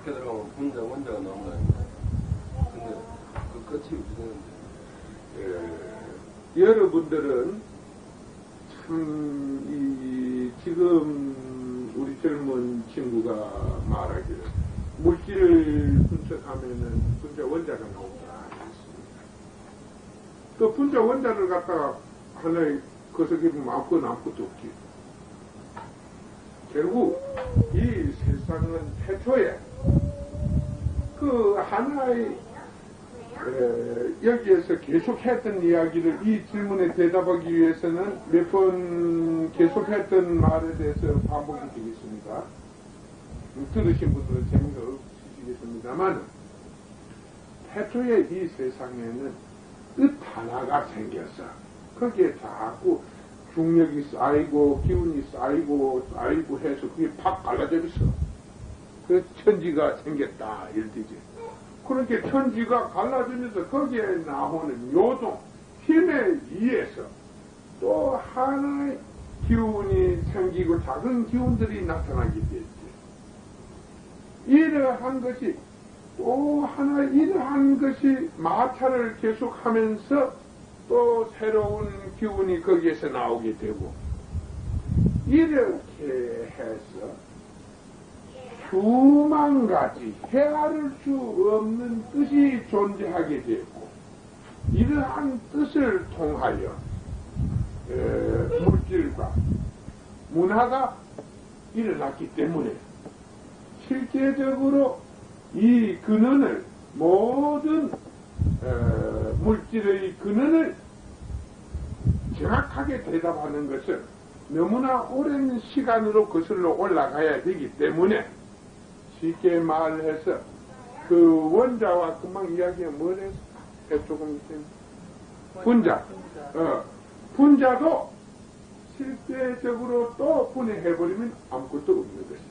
깊게 들어가면 분자, 원자가 나온다. 근데 그 끝이 없는데. 예, 예, 예. 여러분들은 참, 이, 지금 우리 젊은 친구가 말하기를 물질을 분석하면은 분자 원자가 나온다. 그 분자 원자를 갖다가 하나의 거석에 맞고 남고도 없지. 결국 이 세상은 태초에 그 하나의 에, 여기에서 계속했던 이야기를 이 질문에 대답하기 위해서는 몇 번 계속했던 말에 대해서 반복이 되겠습니다. 음, 들으신 분들은 재미가 없으시겠습니다만 태초에 이 세상에는 뜻 하나가 생겼어. 거기에 자꾸 중력이 쌓이고 기운이 쌓이고 쌓이고 해서 그게 팍 갈라져 있어. 그 천지가 생겼다 이렇듯이. 그렇게 천지가 갈라지면서 거기에 나오는 요동, 힘에 의해서 또 하나의 기운이 생기고 작은 기운들이 나타나게 됐지. 이러한 것이 또 하나 이러한 것이 마찰을 계속하면서 또 새로운 기운이 거기에서 나오게 되고 이렇게 해서 수만 가지 헤아릴 수 없는 뜻이 존재하게 되고 이러한 뜻을 통하여 에, 물질과 문화가 일어났기 때문에 실제적으로 이 근원을 모든 에, 물질의 근원을 정확하게 대답하는 것은 너무나 오랜 시간으로 거슬러 올라가야 되기 때문에 쉽게 말해서 그 원자와 금방 이야기가 뭐랬어? 조금 있으면 분자. 어, 분자도 실제적으로 또 분해해버리면 아무것도 없는 것이다.